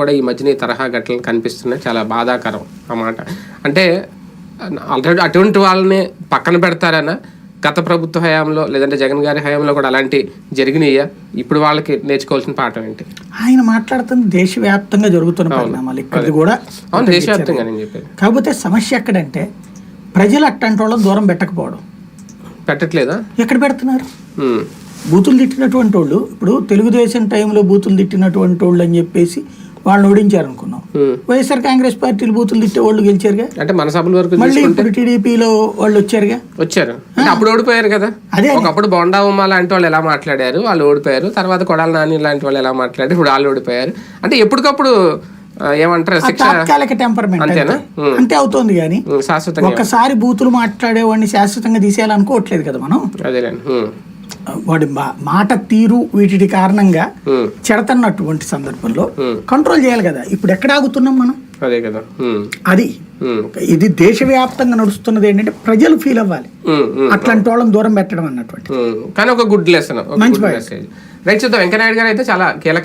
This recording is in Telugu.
కూడా ఈ మధ్యన ఈ తరహా ఘటనలు కనిపిస్తున్నాయి. చాలా బాధాకరం ఆ మాట. అంటే ఆల్రెడీ అటువంటి వాళ్ళని పక్కన పెడతారనా గత ప్రభుత్వ హయాంలో లేదంటే జగన్ గారి హయాంలో కూడా అలాంటి జరిగినాయా? ఇప్పుడు వాళ్ళకి నేర్చుకోవాల్సిన పాఠం ఏంటి? ఆయన మాట్లాడుతున్న దేశవ్యాప్తంగా జరుగుతున్న పరిణామాలు ఇక్కడిది కూడా అవును దేశవ్యాప్తంగా నేను చెప్పేది. కాకపోతే సమస్య ఎక్కడంటే ప్రజలు అట్టంటి వాళ్ళని దూరం పెట్టకపోవడం. పెట్టట్లేదా? ఎక్కడ పెడుతున్నారు? బూతులు తిట్టినటువంటి వాళ్ళు ఇప్పుడు తెలుగుదేశం టైంలో బూతులు తిట్టినటువంటి వాళ్ళు అని చెప్పేసి వాళ్ళని ఓడించారు అనుకున్నాం. వైఎస్ఆర్ కాంగ్రెస్ పార్టీలు బూతులు తిట్టే వాళ్ళు గెలిచారుగా? అంటే మన సభల వరకు మళ్ళీ ఇప్పుడు టీడీపీలో వాళ్ళు వచ్చారుగా? వచ్చారు. అప్పుడు ఓడిపోయారు కదా? అదే ఒకప్పుడు బొండా ఉమ్మ లాంటి వాళ్ళు ఎలా మాట్లాడారు? వాళ్ళు ఓడిపోయారు. తర్వాత కొడాల నాని లాంటి వాళ్ళు ఎలా మాట్లాడారు? ఇప్పుడు వాళ్ళు ఓడిపోయారు. అంటే ఎప్పటికప్పుడు ఏమంటారు? శిక్ష తాత్కాలిక టెంపర్మెంట్ అంతేనా? ఉమ్, అంతే అవుతోంది కానీ ఒక్కసారి బూతులు మాట్లాడేవాడిని శాశ్వతంగా తీసేయాలనుకోవట్లేదు కదా మనం? అదేలేండి. వాడి మాట తీరు వీటి కారణంగా చెడతన్నటువంటి సందర్భంలో. కంట్రోల్ చేయాలి కదా. ఇప్పుడు ఎక్కడ ఆగుతున్నాం మనం? అదే కదా. అది. ఇది దేశవ్యాప్తంగా నడుస్తున్నది ఏంటంటే ప్రజలు ఫీల్ అవ్వాలి. అట్లాంటి వాళ్ళని దూరం పెట్టడం అన్నటువంటి. కానీ ఒక గుడ్ లెసన్ మెసేజ్ రైట్ చూద్దాం. వెంకయ్యనాయుడు గారు అయితే చాలా కీలక